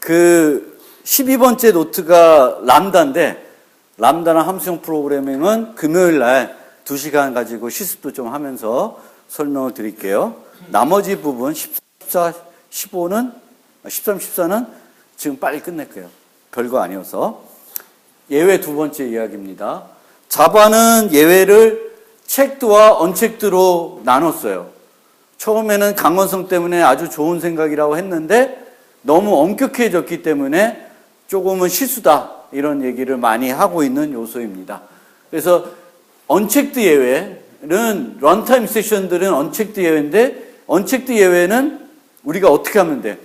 그 12번째 노트가 람다인데 람다나 함수형 프로그래밍은 금요일 날 2시간 가지고 실습도 좀 하면서 설명을 드릴게요. 나머지 부분 14, 15는 13, 14는 지금 빨리 끝낼게요. 별거 아니어서. 예외 두 번째 이야기입니다. 자바는 예외를 체크와 언체크로 나눴어요. 처음에는 강원성 때문에 아주 좋은 생각이라고 했는데 너무 엄격해졌기 때문에 조금은 실수다 이런 얘기를 많이 하고 있는 요소입니다. 그래서 언체크드 예외는 런타임 세션들은 언체크드 예외인데 언체크드 예외는 우리가 어떻게 하면 돼?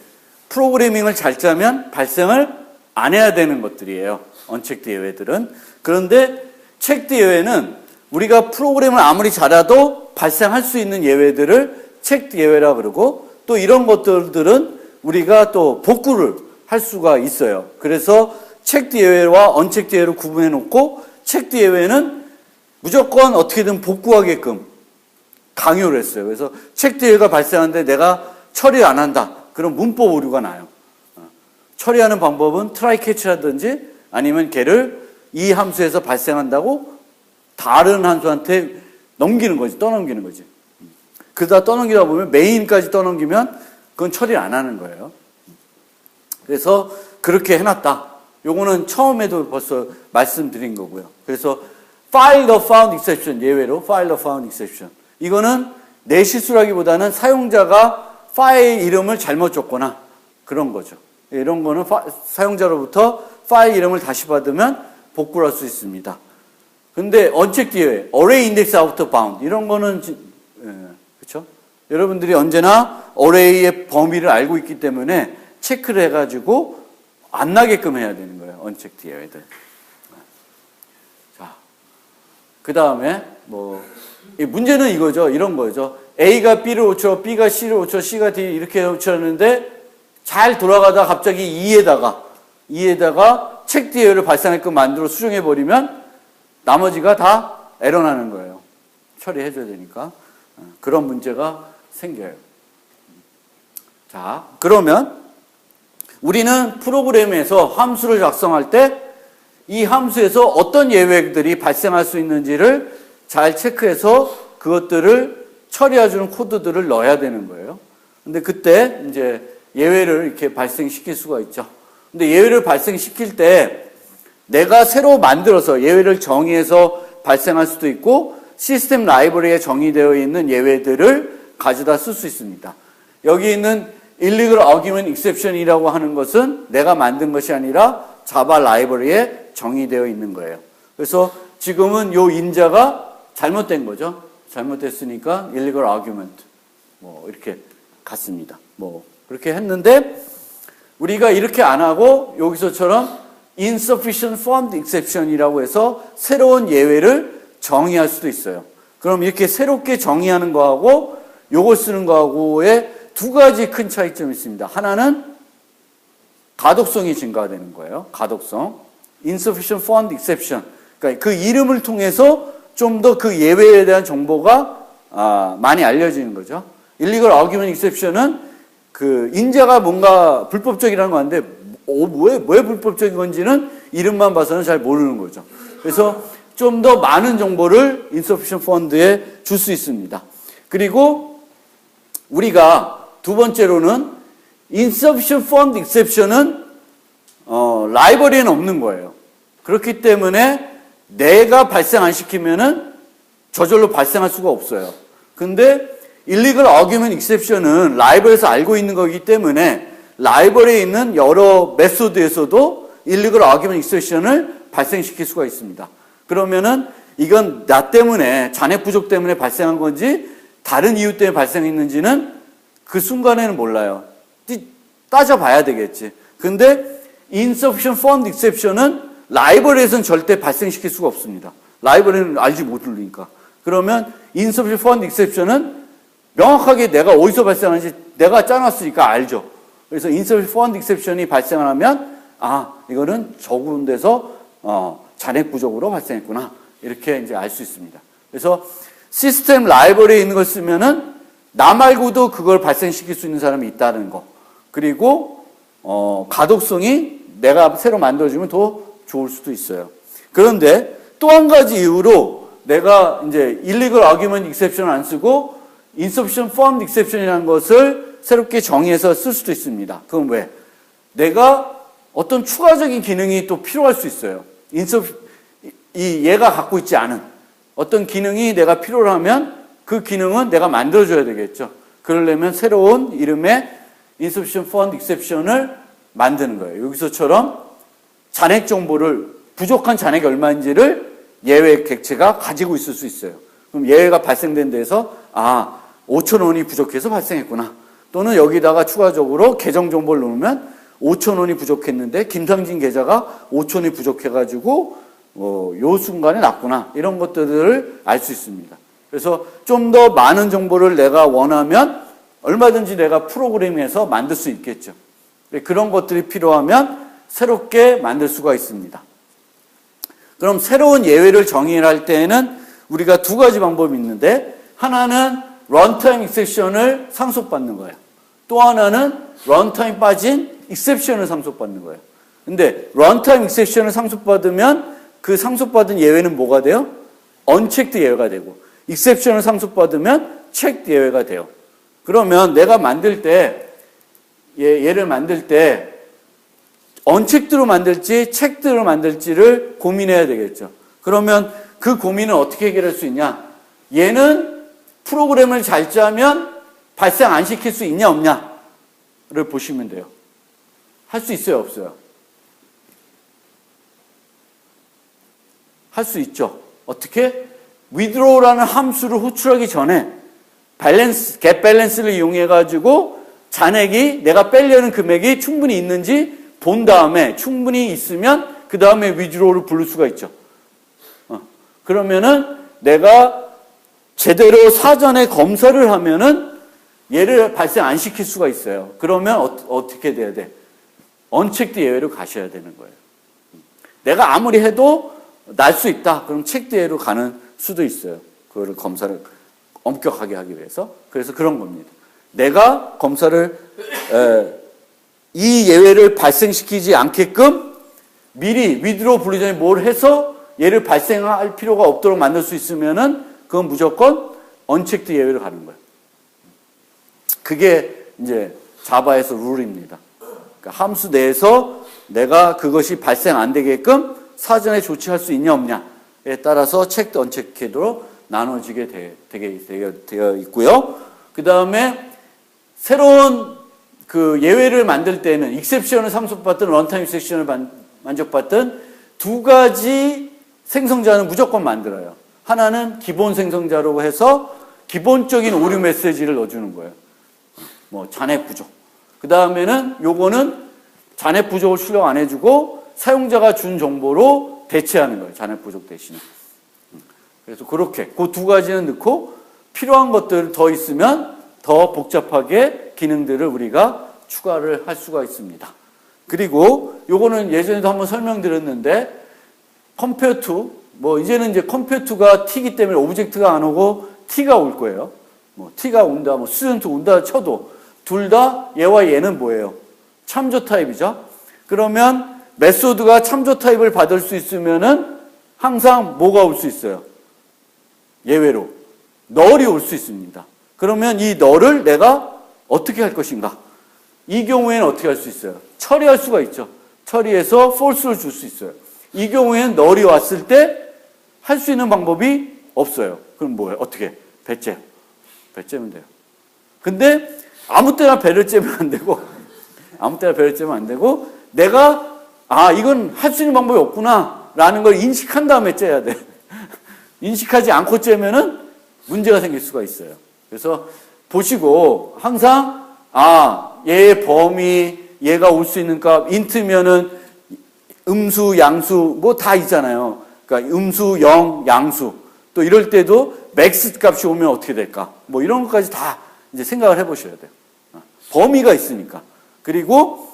프로그래밍을 잘 짜면 발생을 안 해야 되는 것들이에요. 언체크드 예외들은. 그런데 체크드 예외는 우리가 프로그램을 아무리 잘해도 발생할 수 있는 예외들을 체크드 예외라 그러고 또 이런 것들은 우리가 또 복구를 할 수가 있어요. 그래서 체크드 예외와 언체크드 예외를 구분해 놓고 체크드 예외는 무조건 어떻게든 복구하게끔 강요를 했어요. 그래서 체크드 예외가 발생하는데 내가 처리 안 한다. 그럼 문법 오류가 나요. 어. 처리하는 방법은 트라이 캐치라든지 아니면 걔를 이 함수에서 발생한다고 다른 함수한테 넘기는 거지, 떠넘기는 거지. 그러다 떠넘기다 보면 메인까지 떠넘기면 그건 처리를 안 하는 거예요. 그래서 그렇게 해놨다. 요거는 처음에도 벌써 말씀드린 거고요. 그래서 file the found exception 예외로 file the found exception 이거는 내 실수라기보다는 사용자가 파일 이름을 잘못 줬거나 그런 거죠. 이런 거는 파, 사용자로부터 파일 이름을 다시 받으면 복구를 할수 있습니다. 근데 언체크 예외, array index out bound 이런 거는 예? 여러분들이 언제나 array의 범위를 알고 있기 때문에 체크를 해가지고 안 나게끔 해야 되는 거예요. 언체크 예외들. 자, 그 다음에 뭐 문제는 이거죠. 이런 거죠. A가 B를 오쳐, B가 C를 오쳐, C가 D 이렇게 오쳤는데 잘 돌아가다 갑자기 2에다가 2에다가 책 뒤에를 발산했끔 만들어 수정해 버리면 나머지가 다 에러 나는 거예요. 처리해 줘야 되니까. 어, 그런 문제가 생겨요. 자, 그러면 우리는 프로그램에서 함수를 작성할 때 이 함수에서 어떤 예외들이 발생할 수 있는지를 잘 체크해서 그것들을 처리해주는 코드들을 넣어야 되는 거예요. 근데 그때 이제 예외를 이렇게 발생시킬 수가 있죠. 근데 예외를 발생시킬 때 내가 새로 만들어서 예외를 정의해서 발생할 수도 있고 시스템 라이브러리에 정의되어 있는 예외들을 가져다 쓸 수 있습니다. 여기 있는 illegal argument exception이라고 하는 것은 내가 만든 것이 아니라 자바 라이브러리에 정의되어 있는 거예요. 그래서 지금은 요 인자가 잘못된 거죠. 잘못됐으니까 illegal argument 뭐 이렇게 갔습니다. 뭐 그렇게 했는데 우리가 이렇게 안 하고 여기서처럼 insufficient found exception이라고 해서 새로운 예외를 정의할 수도 있어요. 그럼 이렇게 새롭게 정의하는 거하고 요거 쓰는 거하고의 두 가지 큰 차이점이 있습니다. 하나는 가독성이 증가되는 거예요. 가독성. insufficient found exception. 그러니까 그 이름을 통해서 좀 더 그 예외에 대한 정보가 아, 많이 알려지는 거죠. illegal argument exception은 그 인자가 뭔가 불법적이라는 건데 어, 왜, 왜 불법적인 건지는 이름만 봐서는 잘 모르는 거죠. 그래서 좀 더 많은 정보를 insufficient fund에 줄 수 있습니다. 그리고 우리가 두 번째로는 insufficient fund exception은 어, 라이벌리에는 없는 거예요. 그렇기 때문에 내가 발생 안 시키면은 저절로 발생할 수가 없어요. 근데 illegal argument exception은 라이벌에서 알고 있는 거기 때문에 라이벌에 있는 여러 메소드에서도 illegal argument exception을 발생시킬 수가 있습니다. 그러면은 이건 나 때문에 잔액 부족 때문에 발생한 건지 다른 이유 때문에 발생했는지는 그 순간에는 몰라요. 따져봐야 되겠지. 근데 insufficient fund exception은 라이벌에서는 절대 발생시킬 수가 없습니다. 라이벌에는 알지 못하니까. 그러면 insufficient fund exception은 명확하게 내가 어디서 발생하는지 내가 짜놨으니까 알죠. 그래서 insufficient fund exception이 발생하면 아 이거는 적은 데서 어, 잔액 부족으로 발생했구나 이렇게 이제 알 수 있습니다. 그래서 시스템 라이벌에 있는 걸 쓰면은 나 말고도 그걸 발생시킬 수 있는 사람이 있다는 거. 그리고 어, 가독성이 내가 새로 만들어주면 더 좋을 수도 있어요. 그런데 또 한 가지 이유로 내가 이제 illegal argument exception 안 쓰고 insufficient formed exception이라는 것을 새롭게 정의해서 쓸 수도 있습니다. 그건 왜? 내가 어떤 추가적인 기능이 또 필요할 수 있어요. 인섭, 이 얘가 갖고 있지 않은 어떤 기능이 내가 필요로 하면 그 기능은 내가 만들어줘야 되겠죠. 그러려면 새로운 이름의 insufficient fund exception을 만드는 거예요. 여기서처럼 잔액 정보를 부족한 잔액이 얼마인지를 예외 객체가 가지고 있을 수 있어요. 그럼 예외가 발생된 데서 아 5천 원이 부족해서 발생했구나. 또는 여기다가 추가적으로 계정 정보를 넣으면 5천 원이 부족했는데 김상진 계좌가 5천 원이 부족해가지고 어, 요 순간에 났구나 이런 것들을 알 수 있습니다. 그래서 좀 더 많은 정보를 내가 원하면 얼마든지 내가 프로그램에서 만들 수 있겠죠. 그런 것들이 필요하면 새롭게 만들 수가 있습니다. 그럼 새로운 예외를 정의할 때에는 우리가 두 가지 방법이 있는데 하나는 런타임 익셉션을 상속받는 거예요. 또 하나는 런타임 빠진 익셉션을 상속받는 거예요. 근데 런타임 익셉션을 상속받으면 그 상속받은 예외는 뭐가 돼요? 언체크드 예외가 되고 익셉션을 상속받으면 체크 예외가 돼요. 그러면 내가 만들 때 얘, 얘를 만들 때 언체크드로 만들지 체크드로 만들지를 고민해야 되겠죠. 그러면 그 고민을 어떻게 해결할 수 있냐? 얘는 프로그램을 잘 짜면 발생 안 시킬 수 있냐 없냐를 보시면 돼요. 할 수 있어요 없어요? 할 수 있죠. 어떻게? withdraw라는 함수를 호출하기 전에 밸런스, 갭 밸런스를 이용해 가지고 잔액이 내가 빼려는 금액이 충분히 있는지 본 다음에 충분히 있으면 그 다음에 withdraw를 부를 수가 있죠. 어. 그러면은 내가 제대로 사전에 검사를 하면은 얘를 발생 안 시킬 수가 있어요. 그러면 어, 떻게 돼야 돼? 언체크드 예외로 가셔야 되는 거예요. 내가 아무리 해도 날 수 있다. 그럼 예외로 가는 수도 있어요. 그거를 검사를 엄격하게 하기 위해서. 그래서 그런 겁니다. 내가 검사를 에, 이 예외를 발생시키지 않게끔 미리 위드로 부르기 전에 뭘 해서 얘를 발생할 필요가 없도록 만들 수 있으면은 그건 무조건 언체크드 예외로 가는 거예요. 그게 이제 자바에서 룰입니다. 그러니까 함수 내에서 내가 그것이 발생 안 되게끔 사전에 조치할 수 있냐 없냐에 따라서 체크드 언체크드로 나눠지게 되, 되게, 되어 있고요. 그 다음에 새로운 그 예외를 만들 때는 익셉션을 상속받든 런타임 익셉션을 만족받든 두 가지 생성자는 무조건 만들어요. 하나는 기본 생성자로 해서 기본적인 오류 메시지를 넣어주는 거예요. 뭐 잔액 부족. 그 다음에는 요거는 잔액 부족을 출력 안 해주고 사용자가 준 정보로 대체하는 거예요. 잔액 부족 대신에. 그래서 그렇게 그 두 가지는 넣고 필요한 것들 더 있으면 더 복잡하게 기능들을 우리가 추가를 할 수가 있습니다. 그리고 요거는 예전에도 한번 설명드렸는데 컴페어 투뭐 이제는 이제 투가 t기 때문에 오브젝트가 안 오고 t가 올 거예요. 뭐 t가 온다, 뭐 스튜던트 온다 쳐도 둘 다 얘와 얘는 뭐예요? 참조 타입이죠. 그러면 메소드가 참조 타입을 받을 수 있으면은 항상 뭐가 올 수 있어요? 예외로 널이 올 수 있습니다. 그러면 이 널을 내가 어떻게 할 것인가? 이 경우에는 어떻게 할 수 있어요? 처리할 수가 있죠. 처리해서 false를 줄 수 있어요. 이 경우에는 널이 왔을 때 할 수 있는 방법이 없어요. 그럼 뭐예요? 어떻게? 배째. 배째면 돼요. 근데 아무 때나 배를 째면 안 되고 아무 때나 배를 째면 안 되고 내가 아 이건 할 수 있는 방법이 없구나 라는 걸 인식한 다음에 째야 돼. 인식하지 않고 째면은 문제가 생길 수가 있어요. 그래서 보시고 항상 아 얘의 범위 얘가 올 수 있는 값 인트면은 음수 양수 뭐 다 있잖아요. 그러니까 음수 0 양수 또 이럴 때도 맥스 값이 오면 어떻게 될까? 뭐 이런 것까지 다 이제 생각을 해 보셔야 돼요. 범위가 있으니까. 그리고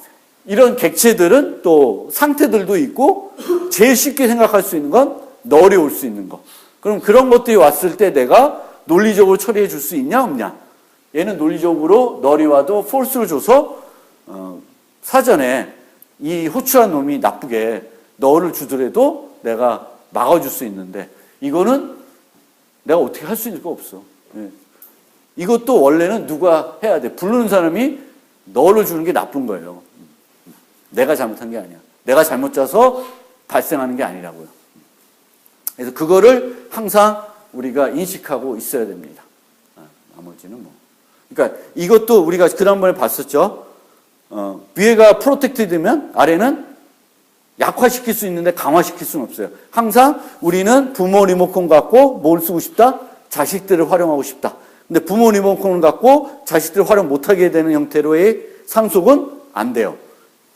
이런 객체들은 또 상태들도 있고 제일 쉽게 생각할 수 있는 건 널이 올 수 있는 거. 그럼 그런 것들이 왔을 때 내가 논리적으로 처리해 줄 수 있냐 없냐 얘는 논리적으로 너리와도 false를 줘서 어, 사전에 이 호출한 놈이 나쁘게 너를 주더라도 내가 막아줄 수 있는데 이거는 내가 어떻게 할 수 있는 거 없어. 예. 이것도 원래는 누가 해야 돼. 부르는 사람이 너를 주는 게 나쁜 거예요. 내가 잘못한 게 아니야. 내가 잘못 짜서 발생하는 게 아니라고요. 그래서 그거를 항상 우리가 인식하고 있어야 됩니다. 아, 나머지는 뭐. 그러니까 이것도 우리가 지난번에 봤었죠. 어, 위에가 프로텍티드면 아래는 약화시킬 수 있는데 강화시킬 수는 없어요. 항상 우리는 부모 리모컨 갖고 뭘 쓰고 싶다? 자식들을 활용하고 싶다. 근데 부모 리모컨을 갖고 자식들을 활용 못하게 되는 형태로의 상속은 안 돼요.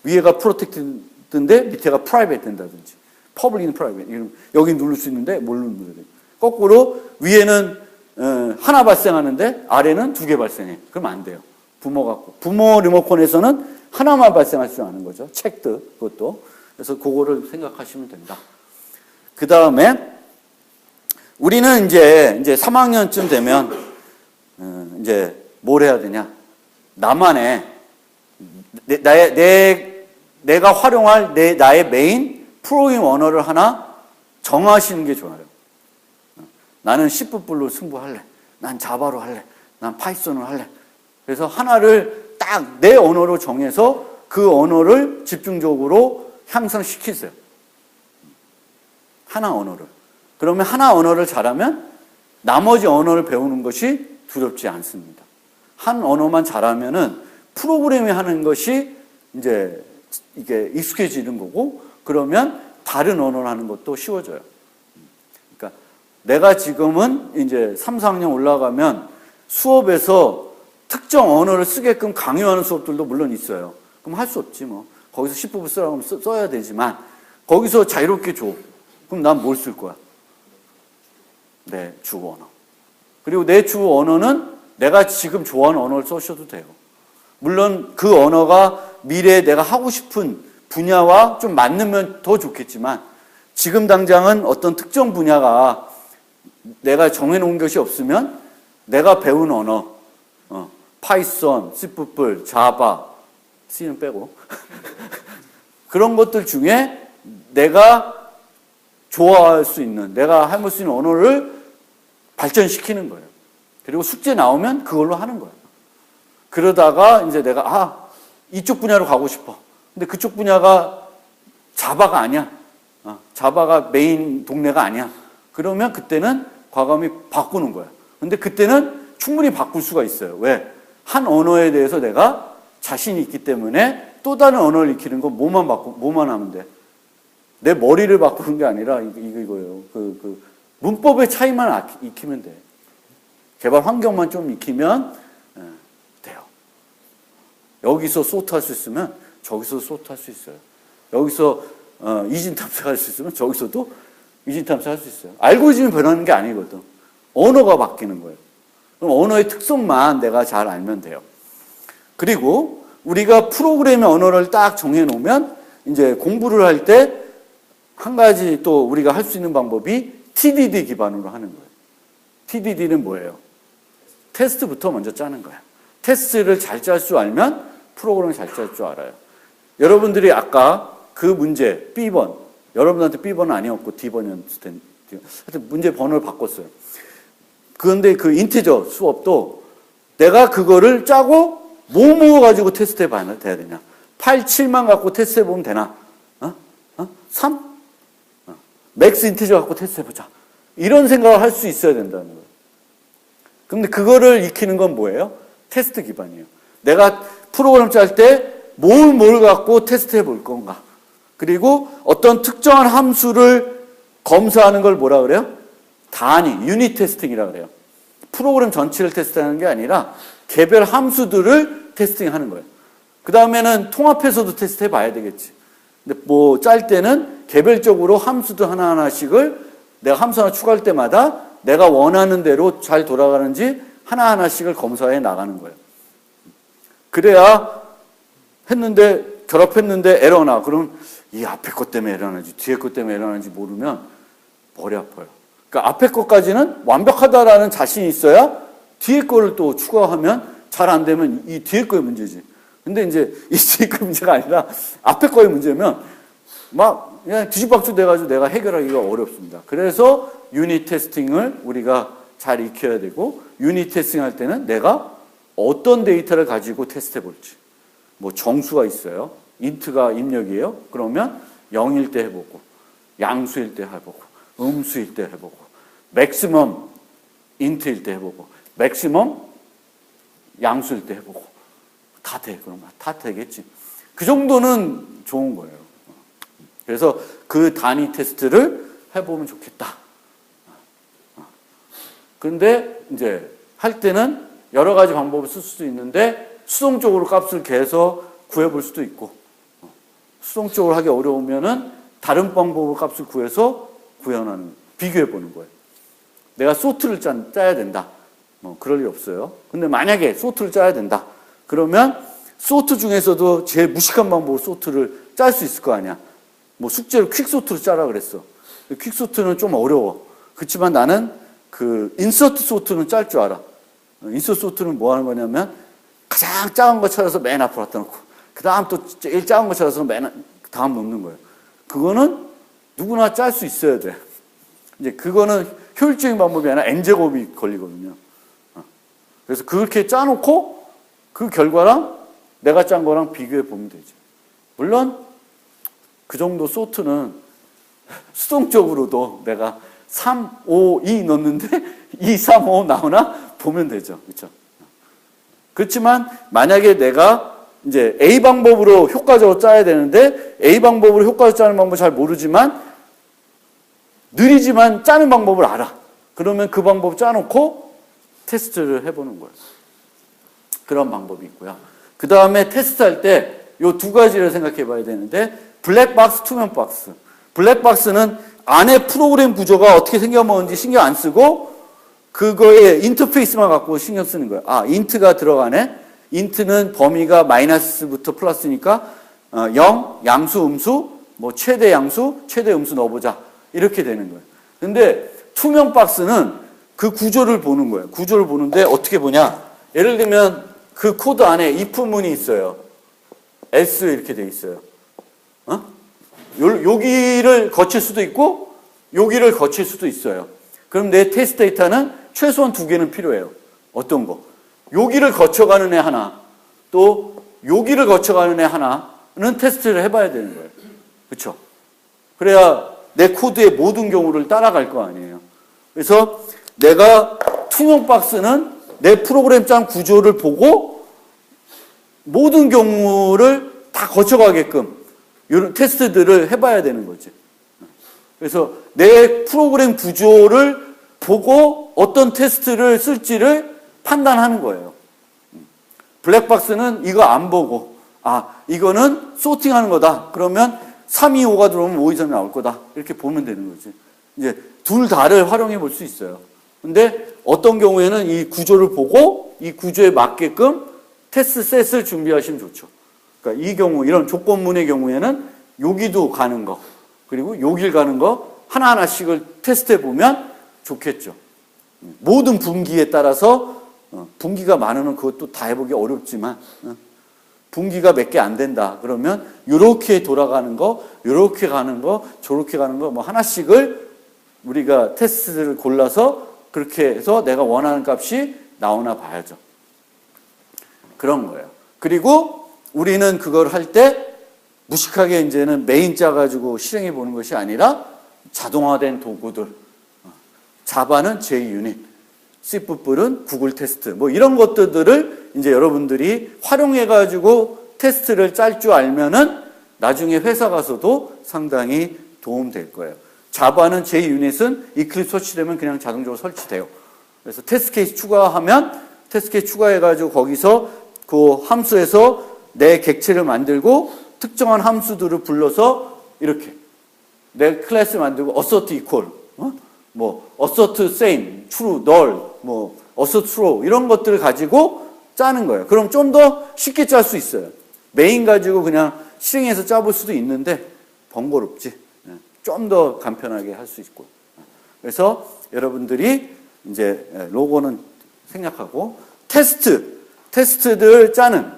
위에가 프로텍티드인데 밑에가 프라이빗 된다든지. 퍼블릭은 프라이빗. 여기 누를 수 있는데 뭘 누르야 돼. 거꾸로 위에는 어, 하나 발생하는데 아래는 두 개 발생해. 그럼 안 돼요. 부모 갖고. 부모 리모컨에서는 하나만 발생할 수 있는 거죠. 책드 그것도. 그래서 그거를 생각하시면 된다. 그 다음에 우리는 이제 이제 3학년쯤 되면 어, 이제 뭘 해야 되냐? 나만의 내, 나의 내 내가 활용할 내 나의 메인 프로그램 언어를 하나 정하시는 게 좋아요. 나는 C++로 승부할래. 난 자바로 할래. 난 파이썬으로 할래. 그래서 하나를 딱 내 언어로 정해서 그 언어를 집중적으로 향상시키세요. 하나 언어를. 그러면 하나 언어를 잘하면 나머지 언어를 배우는 것이 두렵지 않습니다. 한 언어만 잘하면은 프로그램이 하는 것이 이제 이게 익숙해지는 거고 그러면 다른 언어를 하는 것도 쉬워져요. 그러니까 내가 지금은 이제 3, 4학년 올라가면 수업에서 특정 언어를 쓰게끔 강요하는 수업들도 물론 있어요. 그럼 할 수 없지 뭐. 거기서 10부분 쓰라고 하면 써, 써야 되지만 거기서 자유롭게 줘. 그럼 난 뭘 쓸 거야? 내 주 언어. 그리고 내 주 언어는 내가 지금 좋아하는 언어를 써셔도 돼요. 물론 그 언어가 미래에 내가 하고 싶은 분야와 좀 맞으면 더 좋겠지만 지금 당장은 어떤 특정 분야가 내가 정해놓은 것이 없으면 내가 배운 언어, 어, 파이썬, C++, 자바, C는 빼고 그런 것들 중에 내가 좋아할 수 있는, 내가 해볼 수 있는 언어를 발전시키는 거예요. 그리고 숙제 나오면 그걸로 하는 거예요. 그러다가 이제 내가, 아, 이쪽 분야로 가고 싶어. 근데 그쪽 분야가 자바가 아니야. 어, 자바가 메인 동네가 아니야. 그러면 그때는 과감히 바꾸는 거야. 근데 그때는 충분히 바꿀 수가 있어요. 왜? 한 언어에 대해서 내가 자신이 있기 때문에 또 다른 언어를 익히는 건 뭐만 바꾸, 뭐만 하면 돼? 내 머리를 바꾸는 게 아니라 이거, 이거예요. 그, 그, 문법의 차이만 익히면 돼. 개발 환경만 좀 익히면. 여기서 소트 할 수 있으면 저기서 소트 할 수 있어요. 여기서 어, 이진 탐색할 수 있으면 저기서도 이진 탐색할 수 있어요. 알고리즘이 변하는 게 아니거든. 언어가 바뀌는 거예요. 그럼 언어의 특성만 내가 잘 알면 돼요. 그리고 우리가 프로그램의 언어를 딱 정해 놓으면 이제 공부를 할 때 한 가지 또 우리가 할 수 있는 방법이 TDD 기반으로 하는 거예요. TDD는 뭐예요? 테스트부터 먼저 짜는 거야. 테스트를 잘 짤 줄 알면 프로그램을 잘 짤 줄 알아요. 여러분들이 아까 그 문제 B번 여러분한테 B번은 아니었고 D번이었을 텐데 하여튼 문제 번호를 바꿨어요. 그런데 그 인티저 수업도 내가 그거를 짜고 뭐뭐 가지고 테스트해 봐야 되냐? 8, 7만 갖고 테스트해 보면 되나? 어? 어? 3? 어. 맥스 인티저 갖고 테스트해 보자. 이런 생각을 할 수 있어야 된다는 거예요. 근데 그거를 익히는 건 뭐예요? 테스트 기반이에요. 내가 프로그램 짤 때 뭘 뭘 갖고 테스트해 볼 건가? 그리고 어떤 특정한 함수를 검사하는 걸 뭐라 그래요? 단위, 유닛 테스팅이라 그래요. 프로그램 전체를 테스트하는 게 아니라 개별 함수들을 테스팅하는 거예요. 그 다음에는 통합해서도 테스트해 봐야 되겠지. 근데 뭐 짤 때는 개별적으로 함수들 하나하나씩을 내가 함수 하나 추가할 때마다 내가 원하는 대로 잘 돌아가는지 하나하나씩을 검사해 나가는 거예요. 그래야 했는데 결합했는데 에러나 그럼 이 앞에 것 때문에 에러나지 뒤에 것 때문에 에러나지 모르면 머리 아파요. 그러니까 앞에 것까지는 완벽하다라는 자신이 있어야 뒤에 거를 또 추가하면 잘 안 되면 이 뒤에 거의 문제지. 근데 이제 이 뒤에 거 문제가 아니라 앞에 거의 문제면 막 그냥 뒤집박죽 돼가지고 내가 해결하기가 어렵습니다. 그래서 유닛 테스팅을 우리가 잘 익혀야 되고 유닛 테스팅 할 때는 내가 어떤 데이터를 가지고 테스트 해 볼지. 뭐 정수가 있어요. 인트가 입력이에요. 그러면 0일 때 해보고 양수일 때 해보고 음수일 때 해보고 맥시멈 인트일 때 해보고 맥시멈 양수일 때 해보고 다 돼. 그러면 다 되겠지. 그 정도는 좋은 거예요. 그래서 그 단위 테스트를 해보면 좋겠다. 그런데 이제 할 때는 여러 가지 방법을 쓸 수도 있는데 수동적으로 값을 개서 구해볼 수도 있고 수동적으로 하기 어려우면은 다른 방법으로 값을 구해서 구현하는 비교해 보는 거예요. 내가 소트를 짜, 짜야 된다. 뭐 그럴 일 없어요. 근데 만약에 소트를 짜야 된다. 그러면 소트 중에서도 제일 무식한 방법으로 소트를 짤 수 있을 거 아니야. 뭐 숙제를 퀵소트로 짜라 그랬어. 퀵소트는 좀 어려워. 그렇지만 나는 그 인서트 소트는 짤 줄 알아. 인서트 소트는 뭐 하는 거냐면 가장 작은 거 찾아서 맨 앞으로 갖다 놓고 그 다음 또 제일 작은 거 찾아서 맨 다음 놓는 거예요. 그거는 누구나 짤 수 있어야 돼. 이제 그거는 효율적인 방법이 아니라 n제곱이 걸리거든요. 어. 그래서 그렇게 짜놓고 그 결과랑 내가 짠 거랑 비교해 보면 되죠. 물론 그 정도 소트는 수동적으로도 내가 3, 5, 2 넣는데 2, 3, 5 나오나 보면 되죠. 그렇죠? 그렇지만 만약에 내가 이제 A 방법으로 효과적으로 짜야 되는데 A 방법으로 효과적으로 짜는 방법 잘 모르지만 느리지만 짜는 방법을 알아. 그러면 그 방법 짜놓고 테스트를 해보는 거예요. 그런 방법이 있고요. 그 다음에 테스트할 때이두 가지를 생각해 봐야 되는데 블랙박스, 투명박스. 블랙박스는 안에 프로그램 구조가 어떻게 생겨먹는지 신경 안 쓰고 그거의 인터페이스만 갖고 신경 쓰는 거예요. 아, 인트가 들어가네. 인트는 범위가 마이너스부터 플러스니까 어, 0, 양수, 음수, 뭐 최대 양수, 최대 음수 넣어보자. 이렇게 되는 거예요. 근데 투명 박스는 그 구조를 보는 거예요. 구조를 보는데 어떻게 보냐. 예를 들면 그 코드 안에 if문이 있어요. else 이렇게 돼 있어요. 어? 요, 여기를 거칠 수도 있고 여기를 거칠 수도 있어요. 그럼 내 테스트 데이터는 최소한 두 개는 필요해요. 어떤 거? 여기를 거쳐가는 애 하나, 또 여기를 거쳐가는 애 하나는 테스트를 해봐야 되는 거예요. 그렇죠? 그래야 내 코드의 모든 경우를 따라갈 거 아니에요. 그래서 내가 투명 박스는 내 프로그램 짠 구조를 보고 모든 경우를 다 거쳐가게끔 이런 테스트들을 해봐야 되는 거지. 그래서 내 프로그램 구조를 보고 어떤 테스트를 쓸지를 판단하는 거예요. 블랙박스는 이거 안 보고, 아, 이거는 소팅하는 거다. 그러면 3, 2, 5가 들어오면 5 이상이 나올 거다. 이렇게 보면 되는 거지. 이제 둘 다를 활용해 볼 수 있어요. 근데 어떤 경우에는 이 구조를 보고 이 구조에 맞게끔 테스트 셋을 준비하시면 좋죠. 그러니까 이 경우, 이런 조건문의 경우에는 여기도 가는 거, 그리고 여길 가는 거 하나하나씩을 테스트해 보면 좋겠죠. 모든 분기에 따라서 어, 분기가 많으면 그것도 다 해보기 어렵지만 어, 분기가 몇 개 안 된다. 그러면 이렇게 돌아가는 거, 이렇게 가는 거, 저렇게 가는 거 뭐 하나씩을 우리가 테스트를 골라서 그렇게 해서 내가 원하는 값이 나오나 봐야죠. 그런 거예요. 그리고 우리는 그걸 할 때 무식하게 이제는 메인 짜 가지고 실행해 보는 것이 아니라 자동화된 도구들. 자바는 J유닛, C뿔은 구글 테스트. 뭐 이런 것들을 이제 여러분들이 활용해 가지고 테스트를 짤 줄 알면은 나중에 회사 가서도 상당히 도움 될 거예요. 자바는 J유닛은 이클립 설치되면 그냥 자동적으로 설치돼요. 그래서 테스트 케이스 추가하면 테스트 케이스 추가해 가지고 거기서 그 함수에서 내 객체를 만들고 특정한 함수들을 불러서 이렇게 내 클래스 만들고 assert equal 어? 뭐 assert same, true, null, 뭐 assert true 이런 것들을 가지고 짜는 거예요. 그럼 좀 더 쉽게 짤 수 있어요. 메인 가지고 그냥 실행해서 짜볼 수도 있는데 번거롭지. 좀 더 간편하게 할 수 있고. 그래서 여러분들이 이제 로고는 생략하고 테스트, 테스트들 짜는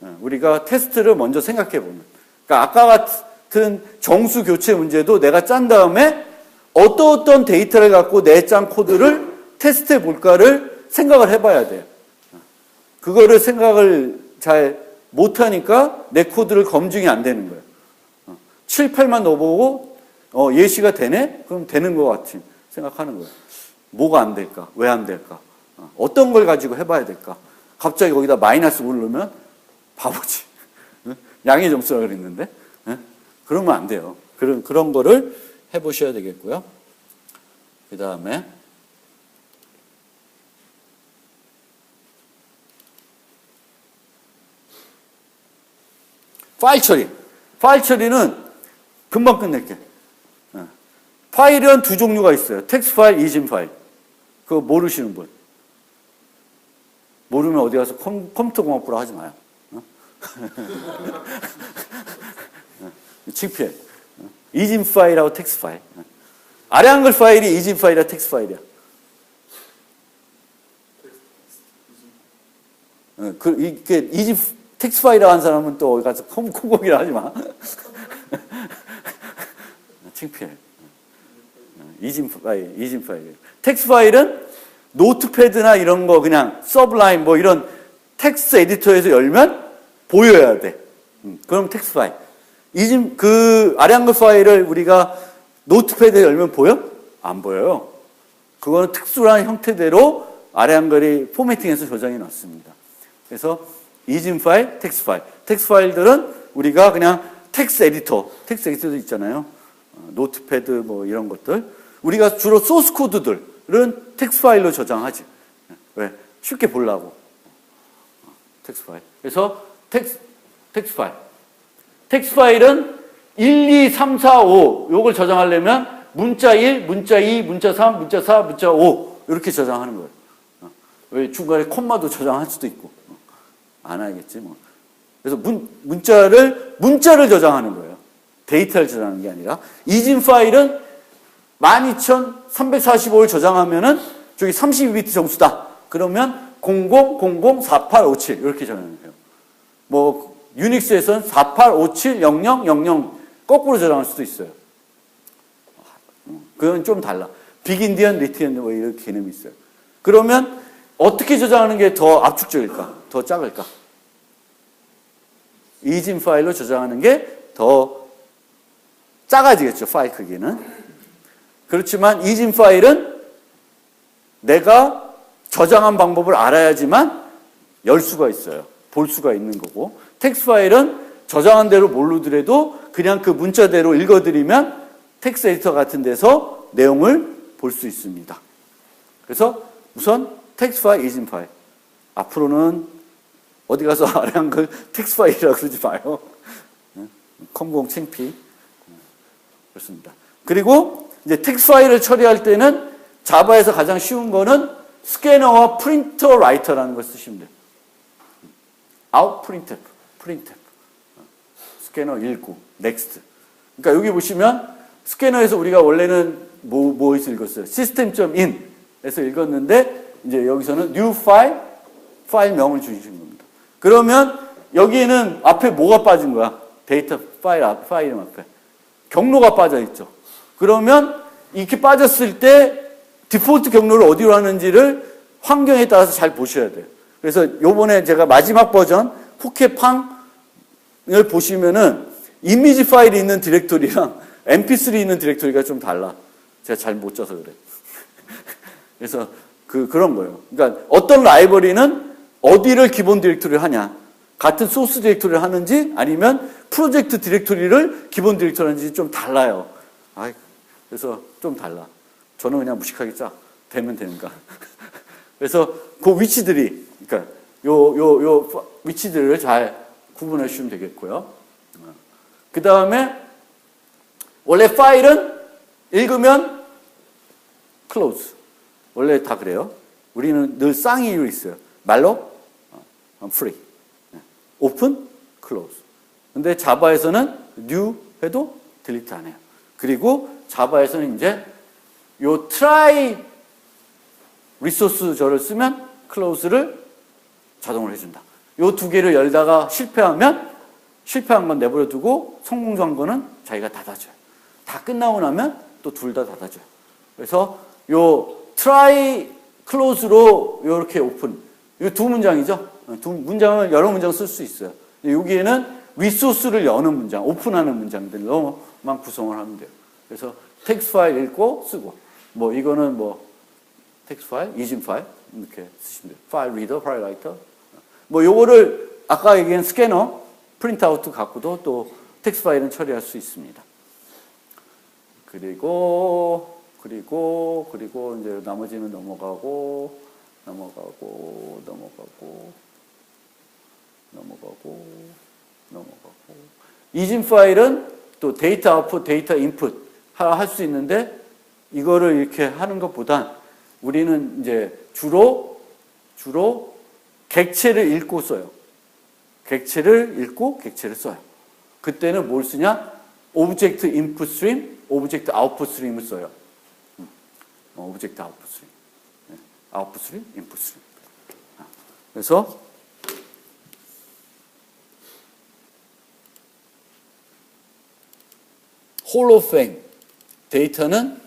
어, 우리가 테스트를 먼저 생각해 보는. 그러니까 아까 같은 정수 교체 문제도 내가 짠 다음에 어떤 어떤 데이터를 갖고 내짠 코드를 테스트해 볼까를 생각을 해봐야 돼요. 그거를 생각을 잘 못하니까 내 코드를 검증이 안 되는 거예요. 7, 8만 넣어보고 어, 예시가 되네? 그럼 되는 것 같이 생각하는 거예요. 뭐가 안 될까? 왜 안 될까? 어, 어떤 걸 가지고 해봐야 될까? 갑자기 거기다 마이너스 누르면 바보지. 양의 점수라 그랬는데. 그러면 안 돼요. 그런, 그런 거를 해보셔야 되겠고요. 그 다음에 파일 처리. 파일 처리는 금방 끝낼게. 어. 파일은 두 종류가 있어요. 텍스트 파일, 이진 파일. 그거 모르시는 분. 모르면 어디 가서 컴, 컴퓨터 공학부라 하지 마요. 어? 창피해. 어? 이진 파일하고 텍스트 파일. 아래 한글 파일이 이진 파일이야, 텍스트 파일이야. 그, 이게 이진 텍스트 파일이라 는 사람은 또 가서 콩콩이라 하지 마. 창피해. 이진 파일, 이진 파일. 텍스트 파일은 노트패드나 이런 거 그냥 서블라임 뭐 이런 텍스트 에디터에서 열면 보여야 돼. 음, 그럼 텍스트 파일. 이진 그 아래 한글 파일을 우리가 노트패드에 열면 보여? 안 보여요. 그거는 특수한 형태대로 아래 한글이 포매팅해서 저장해 놨습니다. 그래서 이진 파일, 텍스트 파일. 텍스트 파일들은 우리가 그냥 텍스트 에디터, 텍스트 에디터도 있잖아요. 어, 노트패드 뭐 이런 것들. 우리가 주로 소스 코드들은 텍스트 파일로 저장하지. 왜? 쉽게 보려고. 어, 텍스트 파일. 그래서 텍스, 텍스트 파일. 텍스트 파일은 1, 2, 3, 4, 5 요걸 저장하려면 문자 1, 문자 2, 문자 3, 문자 4, 문자 5 이렇게 저장하는 거예요. 어, 왜 중간에 콤마도 저장할 수도 있고. 안 하겠지 뭐. 그래서 문, 문자를 문자를 저장하는 거예요. 데이터를 저장하는 게 아니라 이진 파일은 12345를 저장하면은 저기 32비트 정수다. 그러면 00004857 이렇게 저장해요. 뭐 유닉스에서는 48570000 거꾸로 저장할 수도 있어요. 그건 좀 달라. 빅인디언, 리티언 뭐 이런 개념이 있어요. 그러면 어떻게 저장하는 게 더 압축적일까? 더 작을까? 이진 파일로 저장하는 게 더 작아지겠죠, 파일 크기는. 그렇지만 이진 파일은 내가 저장한 방법을 알아야지만 열 수가 있어요. 볼 수가 있는 거고. 텍스트 파일은 저장한 대로 모르더라도 그냥 그 문자대로 읽어드리면 텍스트 에디터 같은 데서 내용을 볼 수 있습니다. 그래서 우선 텍스트 파일, 이진 파일. 앞으로는 어디 가서 아래 한글 텍스트 파일이라고 그러지 마요. 컴공 창피. 그렇습니다. 그리고 이제 텍스트 파일을 처리할 때는 자바에서 가장 쉬운 거는 스캐너와 프린터 라이터라는 걸 쓰시면 돼요. 아웃 프린트, 프린트. 스캐너 읽고, 넥스트. 그러니까 여기 보시면 스캐너에서 우리가 원래는 뭐, 뭐에서 읽었어요? 시스템.in 에서 읽었는데 이제 여기서는 new file, 파일 명을 주시는 겁니다. 그러면 여기에는 앞에 뭐가 빠진 거야? 데이터 파일 앞, 파일 앞에. 경로가 빠져 있죠. 그러면 이렇게 빠졌을 때 디폴트 경로를 어디로 하는지를 환경에 따라서 잘 보셔야 돼요. 그래서 요번에 제가 마지막 버전 포켓팡 을 보시면은 이미지 파일이 있는 디렉토리랑 mp3 있는 디렉토리가 좀 달라. 제가 잘 못 짜서 그래. 그래서 그 그런 거예요. 그러니까 어떤 라이브러리는 어디를 기본 디렉토리를 하냐. 같은 소스 디렉토리를 하는지 아니면 프로젝트 디렉토리를 기본 디렉토리 하는지 좀 달라요. 아이, 그래서 좀 달라. 저는 그냥 무식하게 짜. 되면 되는가. 그래서 그 위치들이, 그러니까 요, 요, 요 위치들을 잘 구분해 주시면 되겠고요. 그 다음에 원래 파일은 읽으면 close. 원래 다 그래요. 우리는 늘 쌍이 유 있어요. 말로 어, free. open, close. 근데 자바에서는 new 해도 delete 안 해요. 그리고 자바에서는 이제 요 try 리소스 저를 쓰면 클로즈를 자동으로 해준다. 요 두 개를 열다가 실패하면 실패한 건 내버려 두고 성공한 거는 자기가 닫아줘요. 다 끝나고 나면 또 둘 다 닫아줘요. 그래서 요 try close로 요렇게 오픈. 요두 문장이죠. 두 문장을 여러 문장 쓸 수 있어요. 여기에는 리소스를 여는 문장, 오픈하는 문장들로만 구성을 하면 돼요. 그래서 텍스트 파일 읽고 쓰고 뭐 이거는 뭐 텍스트 파일, 이진 파일 이렇게 쓰시면 돼요. 파일 리더, 파일 라이터. 뭐 요거를 아까 얘기한 스캐너, 프린트아웃 갖고도 또 텍스트 파일은 처리할 수 있습니다. 그리고 그리고 그리고 이제 나머지는 넘어가고 넘어가고 넘어가고 넘어가고 넘어가고 이진 파일은 또 데이터 아웃풋, 데이터 인풋 할 수 있는데 이거를 이렇게 하는 것보단 우리는 이제 주로 주로 객체를 읽고 써요. 객체를 읽고 객체를 써요. 그때는 뭘 쓰냐? 오브젝트 인풋 스트림, 오브젝트 아웃풋 스트림을 써요. 오브젝트 아웃풋 스트림. 네. 아웃풋 스트림, 인풋 스트림. 아, 그래서 홀 오브 페임 데이터는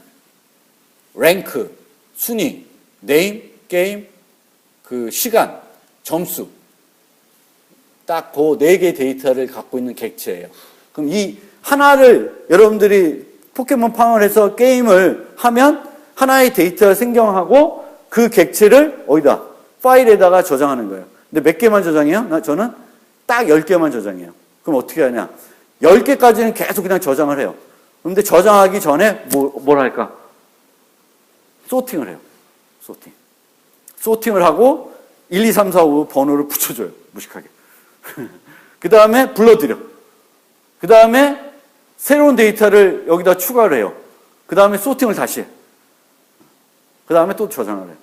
랭크, 순위, 네임, 게임, 그 시간, 점수 딱 그 네 개 데이터를 갖고 있는 객체예요. 그럼 이 하나를 여러분들이 포켓몬 팡을 해서 게임을 하면 하나의 데이터를 생성하고 그 객체를 어디다 파일에다가 저장하는 거예요. 근데 몇 개만 저장해요? 나 저는 딱 10개만 저장해요. 그럼 어떻게 하냐? 10개까지는 계속 그냥 저장을 해요. 그런데 저장하기 전에 뭐, 뭘 할까? 소팅을 해요. 소팅. 소팅을 하고 1, 2, 3, 4, 5 번호를 붙여줘요. 무식하게. 그 다음에 불러들여. 그 다음에 새로운 데이터를 여기다 추가를 해요. 그 다음에 소팅을 다시 해. 그 다음에 또 저장을 해요.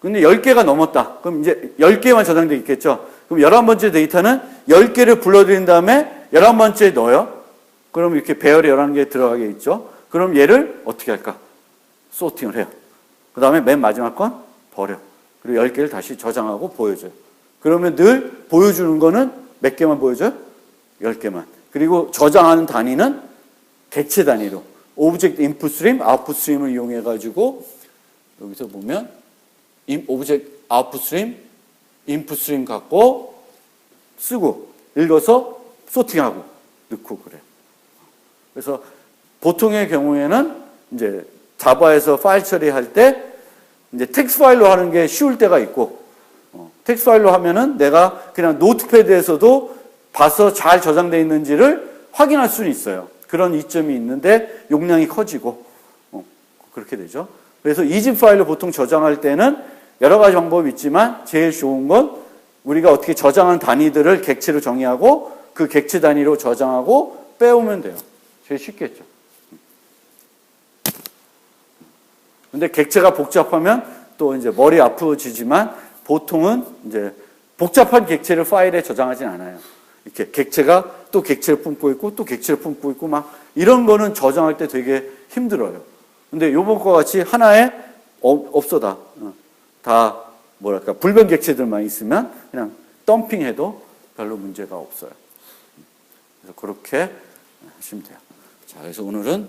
근데 10개가 넘었다. 그럼 이제 10개만 저장돼 있겠죠. 그럼 11번째 데이터는 10개를 불러들인 다음에 11번째에 넣어요. 그럼 이렇게 배열이 11개 들어가게 있죠. 그럼 얘를 어떻게 할까? 소팅을 해요. 그 다음에 맨 마지막 건 버려. 그리고 10개를 다시 저장하고 보여줘요. 그러면 늘 보여주는 거는 몇 개만 보여줘요? 10개만. 그리고 저장하는 단위는 객체 단위로. 오브젝트 인풋 스트림, 아웃풋 스트림을 이용해 가지고 여기서 보면 오브젝트 아웃풋 스트림, 인풋 스트림 갖고 쓰고 읽어서 소팅하고 넣고 그래요. 그래서 보통의 경우에는 이제 자바에서 파일 처리할 때 이제 텍스트 파일로 하는 게 쉬울 때가 있고 어, 텍스트 파일로 하면은 내가 그냥 노트패드에서도 봐서 잘 저장되어 있는지를 확인할 수는 있어요. 그런 이점이 있는데 용량이 커지고 어, 그렇게 되죠. 그래서 이집 파일로 보통 저장할 때는 여러 가지 방법이 있지만 제일 좋은 건 우리가 어떻게 저장한 단위들을 객체로 정의하고 그 객체 단위로 저장하고 빼오면 돼요. 제일 쉽겠죠. 근데 객체가 복잡하면 또 이제 머리 아프지지만 보통은 이제 복잡한 객체를 파일에 저장하진 않아요. 이렇게 객체가 또 객체를 품고 있고 또 객체를 품고 있고 막 이런 거는 저장할 때 되게 힘들어요. 근데 요번과 같이 하나에 없어다. 다 뭐랄까 불변 객체들만 있으면 그냥 덤핑해도 별로 문제가 없어요. 그래서 그렇게 하시면 돼요. 자, 그래서 오늘은